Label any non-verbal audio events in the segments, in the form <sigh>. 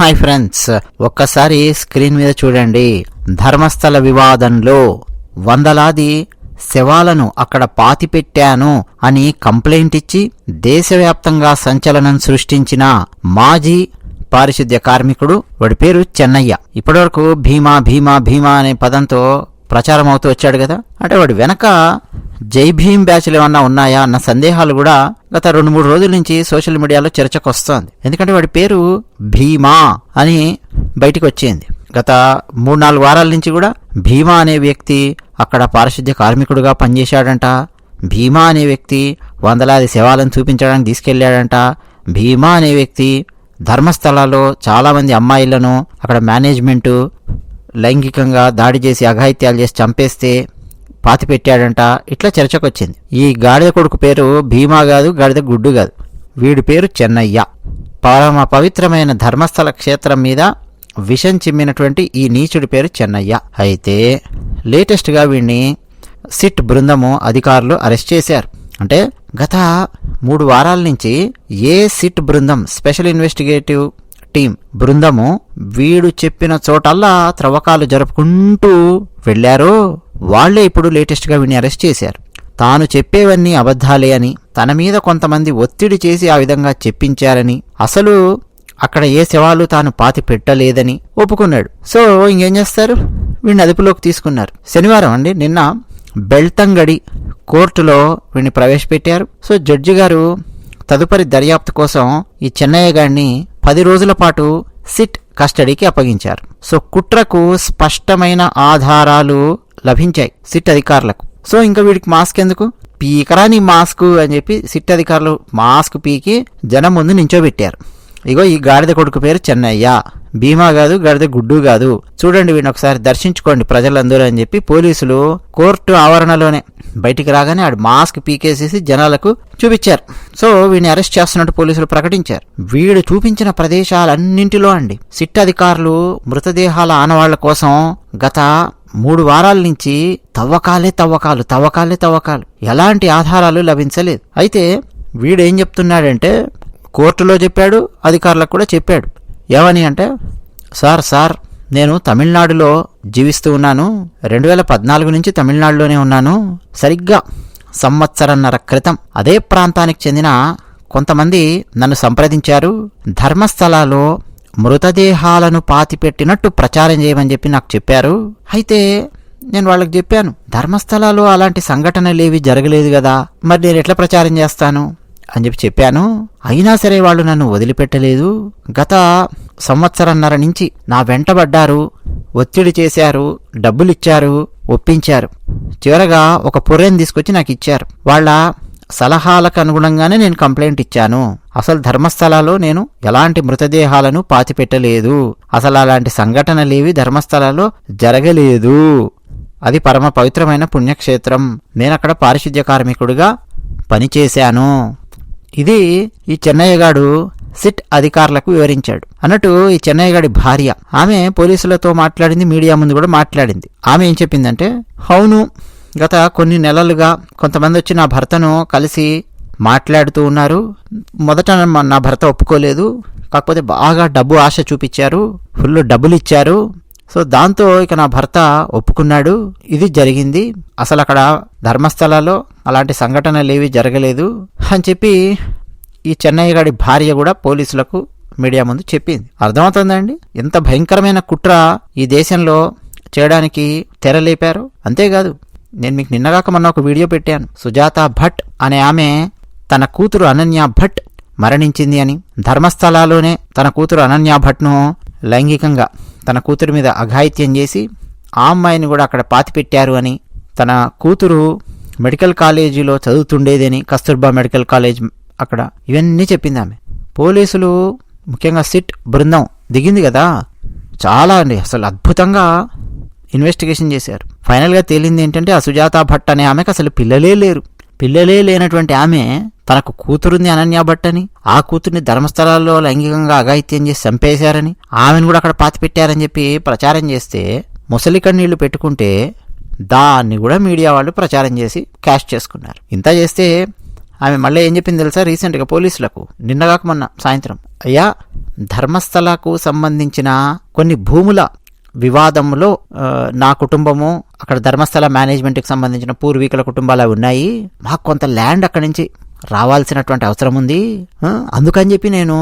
Hi friends ఒక్కసారి screen మీద చూడండి. ధర్మస్థల వివాదంలో వందలాది శవాలను అక్కడ పాతిపెట్టాను అని కంప్లైంట్ ఇచ్చి దేశవ్యాప్తంగా సంచలనం సృష్టించిన మాజీ పారిశుద్ధ్య కార్మికుడు వాడి పేరు చెన్నయ్య. ఇప్పటివరకు భీమా భీమా భీమా అనే పదంతో ప్రచారం అవుతూ వచ్చాడు కదా. అంటే వాడు వెనక జై భీమ్ బ్యాచ్లు ఏమన్నా ఉన్నాయా అన్న సందేహాలు కూడా గత రెండు మూడు రోజుల నుంచి సోషల్ మీడియాలో చర్చకు వస్తోంది ఎందుకంటే వాడి పేరు భీమా అని బయటికి వచ్చింది. గత మూడు నాలుగు వారాల నుంచి కూడా భీమా అనే వ్యక్తి అక్కడ పారిశుద్ధ్య కార్మికుడుగా పనిచేశాడంట. భీమా అనే వ్యక్తి వందలాది శవాలను చూపించడానికి తీసుకెళ్ళాడంట. భీమా అనే వ్యక్తి ధర్మస్థలాల్లో చాలామంది అమ్మాయిలను అక్కడ మేనేజ్మెంటు లైంగికంగా దాడి చేసి అఘాయిత్యాలు చేసి చంపేస్తే పాతిపెట్టాడంట. ఇట్లా చర్చకొచ్చింది. ఈ గాడిద కొడుకు పేరు భీమా కాదు గాడిద గుడ్డు కాదు. వీడి పేరు చెన్నయ్య. పరమ పవిత్రమైన ధర్మస్థల క్షేత్రం మీద విషం చిమ్మినటువంటి ఈ నీచుడి పేరు చెన్నయ్య. అయితే లేటెస్ట్గా వీడిని సిట్ బృందము అధికారులు అరెస్ట్ చేశారు. అంటే గత మూడు వారాల నుంచి ఏ సిట్ బృందం స్పెషల్ ఇన్వెస్టిగేటివ్ టీం బృందము వీడు చెప్పిన చోటల్లా త్రవ్వకాలు జరుపుకుంటూ వెళ్ళారు వాళ్ళే ఇప్పుడు లేటెస్ట్గా వీడిని అరెస్ట్ చేశారు. తాను చెప్పేవన్నీ అబద్ధాలే అని తన మీద కొంతమంది ఒత్తిడి చేసి ఆ విధంగా చెప్పించారని అసలు అక్కడ ఏ శవాలు తాను పాతి పెట్టలేదని ఒప్పుకున్నాడు. సో ఇంకేం చేస్తారు? వీడిని అదుపులోకి తీసుకున్నారు. శనివారం అండి నిన్న బెల్తంగడి కోర్టులో వీడిని ప్రవేశపెట్టారు. సో జడ్జి గారు తదుపరి దర్యాప్తు కోసం ఈ చెన్నయ్య గారిని పది రోజుల పాటు సిట్ కస్టడీకి అప్పగించారు. సో కుట్రకు స్పష్టమైన ఆధారాలు లభించాయి సిట్ అధికారులకు సో ఇంకా వీడికి మాస్క్ ఎందుకు? పీకరా నీ మాస్క్ అని చెప్పి సిట్ అధికారులు మాస్క్ పీకి జనం ముందు నించోబెట్టారు. ఇగో ఈ గాడిద కొడుకు పేరు చెన్నయ్య. భీమా కాదు గాడిద గుడ్డు కాదు. చూడండి వీడిని ఒకసారి దర్శించుకోండి ప్రజలందరూ అని చెప్పి పోలీసులు కోర్టు ఆవరణలోనే బయటికి రాగానే ఆడు మాస్క్ పీకేసేసి జనాలకు చూపించారు. సో వీడిని అరెస్ట్ చేస్తున్నట్టు పోలీసులు ప్రకటించారు. వీడు చూపించిన ప్రదేశాలన్నింటిలో అండి సిట్ అధికారులు మృతదేహాల ఆనవాళ్ళ కోసం గత మూడు వారాల నుంచి తవ్వకాలే తవ్వకాలు తవ్వకాలే తవ్వకాలు. ఎలాంటి ఆధారాలు లభించలేదు. అయితే వీడేం చెప్తున్నాడంటే కోర్టులో చెప్పాడు అధికారులకు కూడా చెప్పాడు. ఏమని అంటే సార్ సార్ నేను తమిళనాడులో జీవిస్తూ ఉన్నాను. రెండు వేల పద్నాలుగు నుంచి తమిళనాడులోనే ఉన్నాను. సరిగ్గా సంవత్సరన్నర క్రితం అదే ప్రాంతానికి చెందిన కొంతమంది నన్ను సంప్రదించారు. ధర్మస్థలాలో మృతదేహాలను పాతిపెట్టినట్టు ప్రచారం చేయమని చెప్పి నాకు చెప్పారు. అయితే నేను వాళ్ళకి చెప్పాను ధర్మస్థలాలు అలాంటి సంఘటనలేవి జరగలేదు కదా మరి నేను ఎట్లా ప్రచారం చేస్తాను? అని చెప్పి చెప్పాను. అయినా సరే వాళ్ళు నన్ను వదిలిపెట్టలేదు. గత సంవత్సరన్నర నుంచి నా వెంటబడ్డారు ఒత్తిడి చేశారు డబ్బులు ఇచ్చారు ఒప్పించారు. చివరగా ఒక పొర్రెని తీసుకొచ్చి నాకు ఇచ్చారు. వాళ్ళ సలహాలకు అనుగుణంగానే నేను కంప్లైంట్ ఇచ్చాను. అసలు ధర్మస్థలాలో నేను ఎలాంటి మృతదేహాలను పాతిపెట్టలేదు. అసలు అలాంటి సంఘటనలేవి ధర్మస్థలాల్లో జరగలేదు. అది పరమ పవిత్రమైన పుణ్యక్షేత్రం. నేనక్కడ పారిశుద్ధ్య కార్మికుడిగా పనిచేశాను. ఇది ఈ చెన్నయ్యగాడు సిట్ అధికారులకు వివరించాడు. అన్నట్టు ఈ చెన్నయ్యగాడి భార్య ఆమె పోలీసులతో మాట్లాడింది మీడియా ముందు కూడా మాట్లాడింది. ఆమె ఏం చెప్పిందంటే అవును గత కొన్ని నెలలుగా కొంతమంది వచ్చి నా భర్తను కలిసి మాట్లాడుతూ ఉన్నారు. మొదట నా- భర్త ఒప్పుకోలేదు. కాకపోతే బాగా డబ్బు ఆశ చూపించారు. ఫుల్ డబ్బులు ఇచ్చారు. సో దాంతో ఇక నా భర్త ఒప్పుకున్నాడు. ఇది జరిగింది. అసలు అక్కడ ధర్మస్థలాల్లో అలాంటి సంఘటనలు ఏవి జరగలేదు అని చెప్పి ఈ చెన్నయ్య గారి భార్య కూడా పోలీసులకు మీడియా ముందు చెప్పింది. అర్థమవుతుందండి? ఎంత భయంకరమైన కుట్ర ఈ దేశంలో చేయడానికి తెరలేపారు. అంతేకాదు నేను మీకు నిన్నగాక మొన్న ఒక వీడియో పెట్టాను. సుజాత భట్ అనే ఆమె తన కూతురు అనన్య భట్ మరణించింది అని. ధర్మస్థలాలోనే తన కూతురు అనన్య భట్ను లైంగికంగా తన కూతురు మీద అఘాయిత్యం చేసి ఆ అమ్మాయిని కూడా అక్కడ పాతిపెట్టారు అని. తన కూతురు మెడికల్ కాలేజీలో చదువుతుండేదని కస్తూర్బా మెడికల్ కాలేజ్ అక్కడ ఇవన్నీ చెప్పింది ఆమె. పోలీసులు ముఖ్యంగా సిట్ బృందం దిగింది కదా. చాలా అండి అసలు అద్భుతంగా ఇన్వెస్టిగేషన్ చేశారు. ఫైనల్గా తేలింది ఏంటంటే ఆ సుజాత భట్ అనే ఆమెకు అసలు పిల్లలే లేరు. పిల్లలే లేనటువంటి ఆమె తనకు కూతురుంది అనన్య భట్ అని ఆ కూతుర్ని ధర్మస్థలాల్లో లైంగికంగా అఘాయిత్యం చేసి చంపేశారని ఆమెను కూడా అక్కడ పాతి పెట్టారని చెప్పి ప్రచారం చేస్తే ముసలి కన్నీళ్ళు పెట్టుకుంటే దాన్ని కూడా మీడియా వాళ్ళు ప్రచారం చేసి క్యాష్ చేసుకున్నారు. ఇంత చేస్తే ఆమె మళ్ళీ ఏం చెప్పింది తెలుసా? రీసెంట్గా పోలీసులకు నిన్నగాక మొన్న సాయంత్రం. అయ్యా ధర్మస్థలకు సంబంధించిన కొన్ని భూముల వివాదంలో నా కుటుంబము అక్కడ ధర్మస్థల మేనేజ్మెంట్కి సంబంధించిన పూర్వీకుల కుటుంబాలు ఉన్నాయి. మాకు కొంత ల్యాండ్ అక్కడి నుంచి రావాల్సినటువంటి అవసరం ఉంది. అందుకని చెప్పి నేను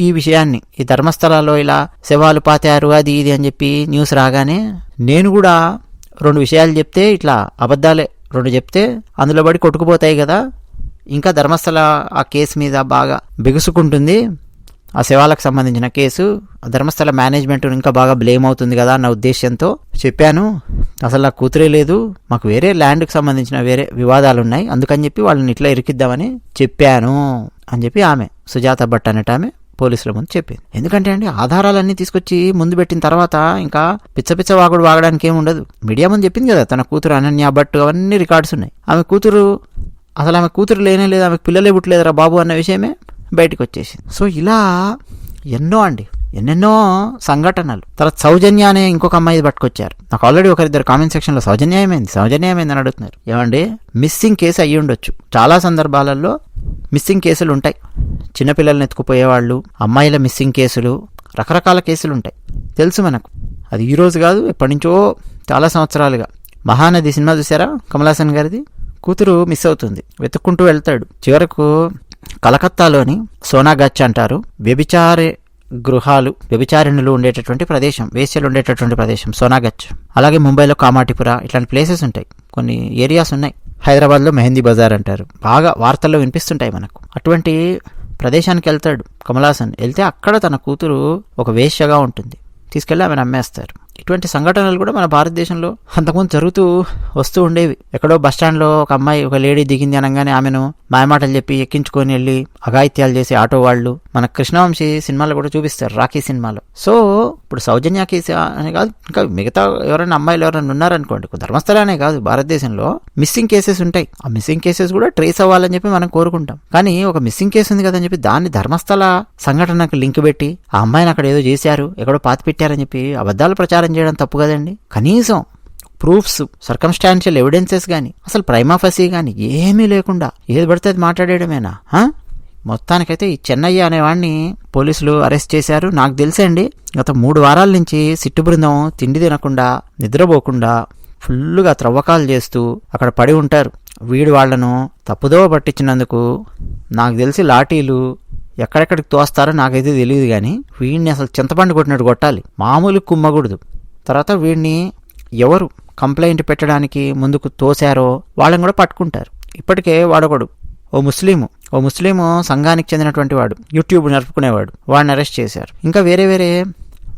ఈ విషయాన్ని ఈ ధర్మస్థలాల్లో ఇలా శవాలు పాతారు అది ఇది అని చెప్పి న్యూస్ రాగానే నేను కూడా రెండు విషయాలు చెప్తే ఇట్లా అబద్ధాలే రెండు చెప్తే అందులో పడి కొట్టుకుపోతాయి కదా. ఇంకా ధర్మస్థల ఆ కేసు మీద బాగా బిగుసుకుంటుంది. ఆ శవాలకు సంబంధించిన కేసు ఆ ధర్మస్థల మేనేజ్మెంట్ ఇంకా బాగా బ్లేమ్ అవుతుంది కదా అన్న ఉద్దేశంతో చెప్పాను. అసలు నాకు కూతురే లేదు మాకు వేరే ల్యాండ్కి సంబంధించిన వేరే వివాదాలు ఉన్నాయి అందుకని చెప్పి వాళ్ళని ఇట్లా ఇరికిద్దామని చెప్పాను అని చెప్పి ఆమె సుజాత భట్ అనేట ఆమె పోలీసుల ముందు చెప్పింది. ఎందుకంటే అండి ఆధారాలన్నీ తీసుకొచ్చి ముందు పెట్టిన తర్వాత ఇంకా పిచ్చ పిచ్చ వాగుడు వాగడానికి ఏమి ఉండదు. మీడియా ముందు చెప్పింది కదా తన కూతురు అనన్య భట్ అవన్నీ రికార్డ్స్ ఉన్నాయి. ఆమె కూతురు అసలు ఆమె కూతురు లేనే లేదు ఆమె పిల్లలే పుట్టలేదురా బాబు అన్న విషయమే బయటకు వచ్చేసింది సో ఇలా ఎన్నో అండి ఎన్నెన్నో సంఘటనలు. తర్వాత సౌజన్య అనే ఇంకొక అమ్మాయి పట్టుకొచ్చారు. నాకు ఆల్రెడీ ఒకరిద్దరు కామెంట్ సెక్షన్లో సౌజన్య ఏమైంది సౌజన్య ఏమైంది అని అడుగుతున్నారు. ఏమండి మిస్సింగ్ కేసు అయ్యి ఉండొచ్చు. చాలా సందర్భాలలో మిస్సింగ్ కేసులు ఉంటాయి. చిన్నపిల్లల్ని ఎత్తుకుపోయేవాళ్ళు అమ్మాయిల మిస్సింగ్ కేసులు రకరకాల కేసులు ఉంటాయి. తెలుసు మనకు. అది ఈరోజు కాదు ఎప్పటి నుంచో చాలా సంవత్సరాలుగా. మహానది సినిమా చూసారా కమలాసన్ గారిది? కూతురు మిస్ అవుతుంది. వెతుక్కుంటూ వెళ్తాడు. చివరకు కలకత్తాలోని సోనాగచ్ అంటారు. వ్యభిచారి గృహాలు వ్యభిచారిణులు ఉండేటటువంటి ప్రదేశం వేశ్యలు ఉండేటటువంటి ప్రదేశం సోనాగచ్ అలాగే ముంబైలో కామాటిపుర ఇట్లాంటి ప్లేసెస్ ఉంటాయి. కొన్ని ఏరియాస్ ఉన్నాయి. హైదరాబాద్లో మెహందీ బజార్ అంటారు. బాగా వార్తల్లో వినిపిస్తుంటాయి మనకు. అటువంటి ప్రదేశానికి వెళ్తాడు కమలాసన్. వెళ్తే అక్కడ తన కూతురు ఒక వేశ్యగా ఉంటుంది. తీసుకెళ్ళి ఆమెను అమ్మేస్తారు. ఇటువంటి సంఘటనలు కూడా మన భారతదేశంలో అంతకుముందు జరుగుతూ వస్తూ ఉండేవి. ఎక్కడో బస్ ఒక అమ్మాయి ఒక లేడీ దిగింది అనగానే ఆమెను మాయమాటలు చెప్పి ఎక్కించుకొని వెళ్ళి అఘాయిత్యాలు చేసే ఆటో వాళ్ళు మన కృష్ణవంశీ సినిమాలో కూడా చూపిస్తారు రాఖీ సినిమాలో. సో ఇప్పుడు సౌజన్య కేసు అనే కాదు ఇంకా మిగతా ఎవరైనా అమ్మాయిలు ఎవరైనా ఉన్నారనుకోండి ధర్మస్థలానే కాదు భారతదేశంలో మిస్సింగ్ కేసెస్ ఉంటాయి. ఆ మిస్సింగ్ కేసెస్ కూడా ట్రేస్ అవ్వాలని చెప్పి మనం కోరుకుంటాం. కానీ ఒక మిస్సింగ్ కేసు ఉంది కదని చెప్పి దాన్ని ధర్మస్థల సంఘటనకు లింక్ పెట్టి ఆ అమ్మాయిని అక్కడ ఏదో చేశారు ఎక్కడో పాతి పెట్టారని చెప్పి అబద్ధాలు ప్రచారం చేయడం తప్పు కదండి? కనీసం ప్రూఫ్స్ సర్కమ్స్టాన్షియల్ ఎవిడెన్సెస్ కానీ అసలు ప్రైమాఫసీ కానీ ఏమీ లేకుండా ఏది పడితే అది మాట్లాడేయడమేనా? మొత్తానికైతే ఈ చెన్నయ్య అనేవాడిని పోలీసులు అరెస్ట్ చేశారు. నాకు తెలిసండి గత మూడు వారాల నుంచి సిట్టు బృందం తిండి తినకుండా నిద్రపోకుండా ఫుల్లుగా త్రవ్వకాలు చేస్తూ అక్కడ పడి ఉంటారు. వీడు వాళ్ళను తప్పుదోవ పట్టించినందుకు నాకు తెలిసి లాఠీలు ఎక్కడెక్కడికి తోస్తారో నాకైతే తెలియదు కానీ వీడిని అసలు చింతపండు కొట్టినట్టు కొట్టాలి. మామూలు కుమ్మకూడదు. తర్వాత వీడిని ఎవరు కంప్లైంట్ పెట్టడానికి ముందుకు తోశారో వాళ్ళని కూడా పట్టుకుంటారు. ఇప్పటికే వాడొకడు ఓ ముస్లిము ఓ ముస్లిము సంఘానికి చెందినటువంటి వాడు యూట్యూబ్ నడుపుకునేవాడు వాడిని అరెస్ట్ చేశారు. ఇంకా వేరే వేరే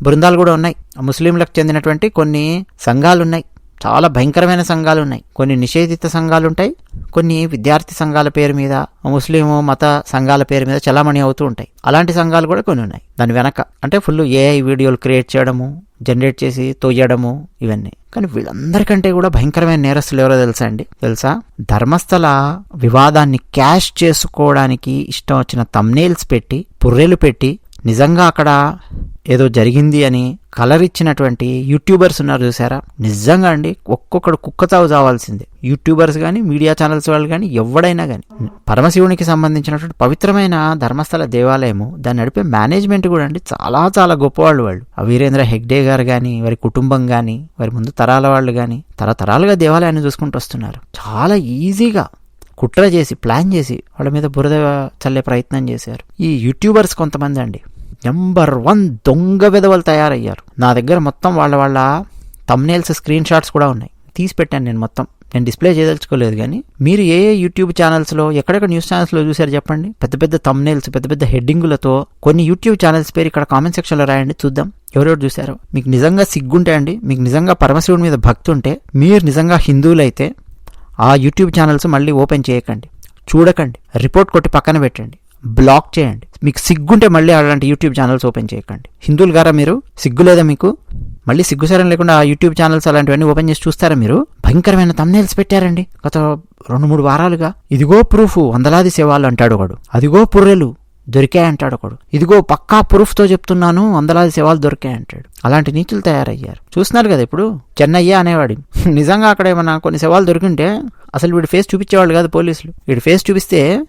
బృందాలు కూడా ఉన్నాయి. ఆ ముస్లింలకు చెందినటువంటి కొన్ని సంఘాలు ఉన్నాయి చాలా భయంకరమైన సంఘాలు ఉన్నాయి కొన్ని నిషేధిత సంఘాలు ఉంటాయి కొన్ని విద్యార్థి సంఘాల పేరు మీద ముస్లిం మత సంఘాల పేరు మీద చలామణి అవుతూ ఉంటాయి. అలాంటి సంఘాలు కూడా కొన్ని ఉన్నాయి. దాని వెనక అంటే ఫుల్ ఏఐ వీడియోలు క్రియేట్ చేయడము జనరేట్ చేసి తొయ్యడము ఇవన్నీ. కానీ వీళ్ళందరికంటే కూడా భయంకరమైన నేరస్తులు ఎవరో తెలుసా అండి? తెలుసా? ధర్మస్థల వివాదాన్ని క్యాష్ చేసుకోవడానికి ఇష్టం వచ్చిన తమ్నేల్స్ పెట్టి పుర్రెలు పెట్టి నిజంగా అక్కడ ఏదో జరిగింది అని కలర్ ఇచ్చినటువంటి యూట్యూబర్స్ ఉన్నారు చూసారా? నిజంగా అండి ఒక్కొక్కడు కుక్కతావు చావాల్సిందే. యూట్యూబర్స్ కానీ మీడియా ఛానల్స్ వాళ్ళు కానీ ఎవడైనా కానీ పరమశివునికి సంబంధించినటువంటి పవిత్రమైన ధర్మస్థల దేవాలయము దాన్ని నడిపే మేనేజ్మెంట్ కూడా అండి చాలా చాలా గొప్పవాళ్ళు వాళ్ళు. ఆ వీరేంద్ర హెగ్డే గారు కానీ వారి కుటుంబం కానీ వారి ముందు తరాల వాళ్ళు కానీ తరతరాలుగా దేవాలయాన్ని చూసుకుంటూ వస్తున్నారు. చాలా ఈజీగా కుట్ర చేసి ప్లాన్ చేసి వాళ్ళ మీద బురద చల్లే ప్రయత్నం చేశారు. ఈ యూట్యూబర్స్ కొంతమంది అండి నెంబర్ వన్ దొంగ విధవలు తయారయ్యారు. నా దగ్గర మొత్తం వాళ్ళ వాళ్ళ తమ్నేల్స్ స్క్రీన్ షాట్స్ కూడా ఉన్నాయి. తీసి పెట్టాను నేను మొత్తం. నేను డిస్ప్లే చేయదలుచుకోలేదు కానీ మీరు ఏ ఏ యూట్యూబ్ ఛానల్స్లో ఎక్కడెక్కడ న్యూస్ ఛానల్స్లో చూసారు చెప్పండి. పెద్ద పెద్ద తమ్నేల్స్ పెద్ద పెద్ద హెడ్డింగులతో కొన్ని యూట్యూబ్ ఛానల్స్ పేరు ఇక్కడ కామెంట్ సెక్షన్లో రాయండి చూద్దాం. ఎవరెవరు చూశారు. మీకు నిజంగా సిగ్గుంటే అండి మీకు నిజంగా పరమశివుడి మీద భక్తి ఉంటే మీరు నిజంగా హిందువులైతే ఆ యూట్యూబ్ ఛానల్స్ మళ్ళీ ఓపెన్ చేయకండి. చూడకండి. రిపోర్ట్ కొట్టి పక్కన పెట్టండి. బ్లాక్ చేయండి. మీకు సిగ్గుంటే మళ్ళీ అలాంటి యూట్యూబ్ ఛానల్స్ ఓపెన్ చేయకండి. హిందువులు గారా మీరు? సిగ్గు లేదా మీకు? మళ్ళీ సిగ్గుసరం లేకుండా ఆ యూట్యూబ్ ఛానల్స్ అలాంటివన్నీ ఓపెన్ చేసి చూస్తారా మీరు? భయంకరమైన తమ్నేల్స్ పెట్టారండి. గత రెండు మూడు వారాలుగా. ఇదిగో ప్రూఫ్ వందలాది సేవాలు అంటాడు ఒకడు అదిగో పుర్రెలు దొరికాయంటాడు ఒకడు ఇదిగో పక్కా ప్రూఫ్తో చెప్తున్నాను వందలాది శవాలు దొరికాయంటాడు అలాంటి నీచులు తయారయ్యారు. చూస్తున్నారు కదా ఇప్పుడు? చెన్నయ్య అనేవాడు. <laughs> నిజంగా అక్కడ ఏమన్నా కొన్ని శవాలు దొరికింటే అసలు వీడి ఫేస్ చూపించేవాళ్ళు కాదు పోలీసులు. వీడి ఫేస్ చూపిస్తే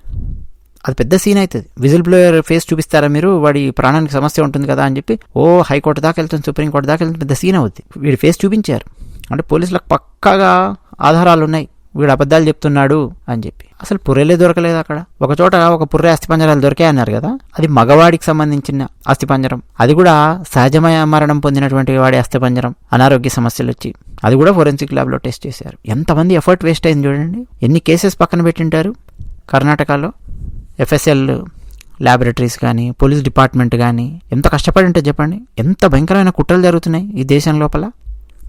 అది పెద్ద సీన్ అవుతుంది విజిల్ బ్లోయర్ ఫేస్ చూపిస్తారా మీరు? వాడి ప్రాణానికి సమస్య ఉంటుంది కదా అని చెప్పి ఓ హైకోర్టు దాకా వెళ్తుంది సుప్రీంకోర్టు దాకా వెళ్తుంది పెద్ద సీన్ అవుద్ది. వీడి ఫేస్ చూపించారు. అంటే పోలీసులకు పక్కాగా ఆధారాలు ఉన్నాయి. వీడు అబద్ధాలు చెప్తున్నాడు అని చెప్పి. అసలు పుర్రెలే దొరకలేదు అక్కడ. ఒక చోట ఒక పుర్రె అస్థిపంజరాలు దొరికాయన్నారు కదా. అది మగవాడికి సంబంధించిన అస్థిపంజరం. అది కూడా సహజమయ మరణం పొందినటువంటి వాడి అస్థిపంజరం. అనారోగ్య సమస్యలు వచ్చి. అది కూడా ఫోరెన్సిక్ ల్యాబ్లో టెస్ట్ చేశారు. ఎంతమంది ఎఫర్ట్ వేస్ట్ అయింది చూడండి. ఎన్ని కేసెస్ పక్కన పెట్టింటారు? కర్ణాటకలో ఎఫ్ఎస్ఎల్ ల్యాబొరేటరీస్ కానీ పోలీస్ డిపార్ట్మెంట్ కానీ ఎంత కష్టపడి ఉంటే చెప్పండి? ఎంత భయంకరమైన కుట్రలు జరుగుతున్నాయి ఈ దేశం లోపల?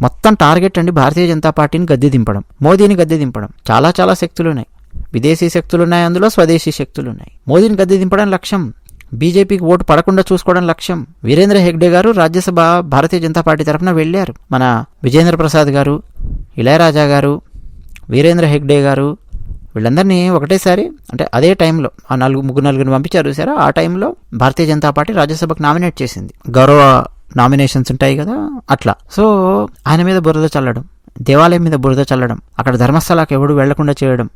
మొత్తం టార్గెట్ అండి భారతీయ జనతా పార్టీని గద్దె దింపడం మోదీని గద్దె దింపడం. చాలా చాలా శక్తులు ఉన్నాయి విదేశీ శక్తులు ఉన్నాయి అందులో స్వదేశీ శక్తులు ఉన్నాయి మోదీని గద్దె దింపడం లక్ష్యం. బీజేపీకి ఓటు పడకుండా చూసుకోవడం లక్ష్యం. వీరేంద్ర హెగ్డే గారు రాజ్యసభ భారతీయ జనతా పార్టీ తరఫున వెళ్ళారు. మన విజేంద్ర ప్రసాద్ గారు ఇళయరాజా గారు వీరేంద్ర హెగ్డే గారు వీళ్ళందరినీ ఒకటేసారి అంటే అదే టైంలో ఆ నలుగు ముగ్గురు నలుగురిని పంపించారు చూసారా? ఆ టైంలో భారతీయ జనతా పార్టీ రాజ్యసభకు నామినేట్ చేసింది. గౌరవ నామినేషన్స్ ఉంటాయి కదా అట్లా. సో ఆయన మీద బురద చల్లడం దేవాలయం మీద బురద చల్లడం అక్కడ ధర్మస్థలాకు ఎవడు వెళ్ళకుండా చేయడం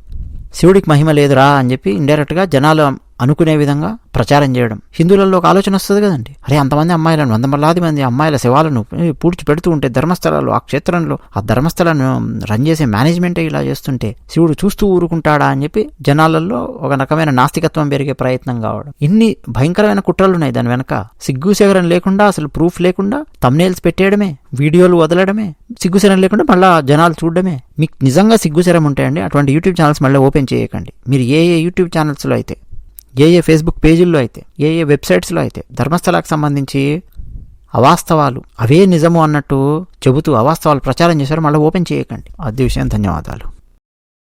శివుడికి మహిమ లేదురా అని చెప్పి ఇండైరెక్ట్గా జనాలు అనుకునే విధంగా ప్రచారం చేయడం. హిందువులలో ఒక ఆలోచన వస్తుంది కదండి. అరే అంతమంది అమ్మాయిలను వంద మల్లాది మంది అమ్మాయిల శవాలను పూడ్చి పెడుతూ ఉంటే ధర్మస్థలాలు ఆ క్షేత్రంలో ఆ ధర్మస్థలాన్ని రన్ చేసే మేనేజ్మెంటే ఇలా చేస్తుంటే శివుడు చూస్తూ ఊరుకుంటాడా అని చెప్పి జనాలలో ఒక రకమైన నాస్తికత్వం పెరిగే ప్రయత్నం కావడం. ఇన్ని భయంకరమైన కుట్రలు ఉన్నాయి దాని వెనక. సిగ్గు సేగరం లేకుండా అసలు ప్రూఫ్ లేకుండా తమ్నేల్స్ పెట్టేయడమే వీడియోలు వదలడమే సిగ్గుశరం లేకుండా మళ్ళీ జనాలు చూడడమే. మీకు నిజంగా సిగ్గుశరం ఉంటాయండి? అటువంటి యూట్యూబ్ ఛానల్స్ మళ్ళీ ఓపెన్ చేయకండి. మీరు ఏ ఏ యూట్యూబ్ ఛానల్స్లో అయితే ఏ ఏ ఫేస్బుక్ పేజీల్లో అయితే ఏ ఏ వెబ్సైట్స్లో అయితే ధర్మస్థలాకు సంబంధించి అవాస్తవాలు అవే నిజము అన్నట్టు చెబుతూ అవాస్తవాలు ప్రచారం చేశారో మళ్ళీ ఓపెన్ చేయకండి. అది విషయం. ధన్యవాదాలు.